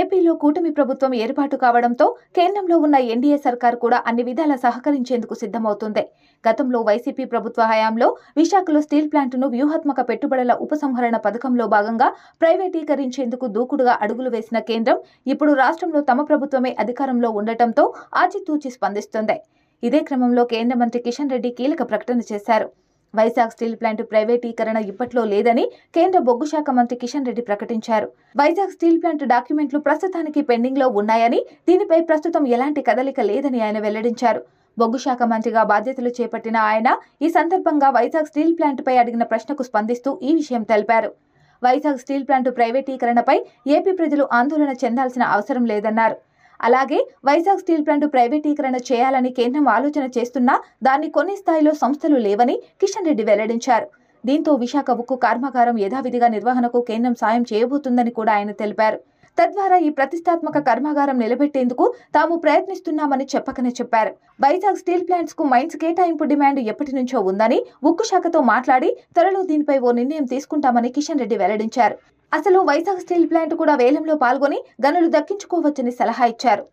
ఏపీలో కూటమి ప్రభుత్వం ఏర్పాటు కావడంతో కేంద్రంలో ఉన్న ఎన్డీఏ సర్కార్ కూడా అన్ని విధాలా సహకరించేందుకు సిద్ధమవుతుంది. గతంలో వైసీపీ ప్రభుత్వ హయాంలో విశాఖలో స్టీల్ ప్లాంటును వ్యూహాత్మక పెట్టుబడుల ఉపసంహరణ పథకంలో భాగంగా ప్రైవేటీకరించేందుకు దూకుడుగా అడుగులు వేసిన కేంద్రం ఇప్పుడు రాష్ట్రంలో తమ ప్రభుత్వమే అధికారంలో ఉండటంతో ఆచితూచి స్పందిస్తుంది. ఇదే క్రమంలో కేంద్ర మంత్రి కిషన్ రెడ్డి కీలక ప్రకటన చేశారు. వైజాగ్ స్టీల్ ప్లాంట్ ప్రైవేటీకరణ ఇప్పట్లో లేదని కేంద్ర బొగ్గు శాఖ మంత్రి కిషన్ రెడ్డి ప్రకటించారు. వైజాగ్ స్టీల్ ప్లాంట్ డాక్యుమెంట్లు ప్రస్తుతానికి పెండింగ్లో ఉన్నాయని దీనిపై ప్రస్తుతం ఎలాంటి కదలిక లేదని ఆయన వెల్లడించారు. బొగ్గు శాఖ మంత్రిగా బాధ్యతలు చేపట్టిన ఆయన ఈ సందర్భంగా వైజాగ్ స్టీల్ ప్లాంట్పై అడిగిన ప్రశ్నకు స్పందిస్తూ ఈ విషయం తెలిపారు. వైజాగ్ స్టీల్ ప్లాంట్ ప్రైవేటీకరణపై ఏపీ ప్రజలు ఆందోళన చెందాల్సిన అవసరం లేదన్నారు. అలాగే వైజాగ్ స్టీల్ ప్లాంట్ ప్రైవేటీకరణ చేయాలని కేంద్రం ఆలోచన చేస్తున్నా దాన్ని కొన్ని స్థాయిలో సంస్థలు లేవని కిషన్ రెడ్డి వెల్లడించారు. దీంతో విశాఖ ఉక్కు కర్మాగారం యథావిధిగా నిర్వహణకు కేంద్రం సాయం చేయబోతుందని కూడా ఆయన తెలిపారు. తద్వారా ఈ ప్రతిష్టాత్మక కర్మాగారం నిలబెట్టేందుకు తాము ప్రయత్నిస్తున్నామని చెప్పకనే చెప్పారు. వైజాగ్ స్టీల్ ప్లాంట్స్కు మైన్స్ కేటాయింపు డిమాండ్ ఎప్పటి నుంచో ఉందని ఉక్కు శాఖతో మాట్లాడి త్వరలో దీనిపై ఓ నిర్ణయం తీసుకుంటామని కిషన్ రెడ్డి వెల్లడించారు. అసలు వైజాగ్ స్టీల్ ప్లాంట్ కూడా వేలంలో పాల్గొని గనులు దక్కించుకోవచ్చని సలహా ఇచ్చారు.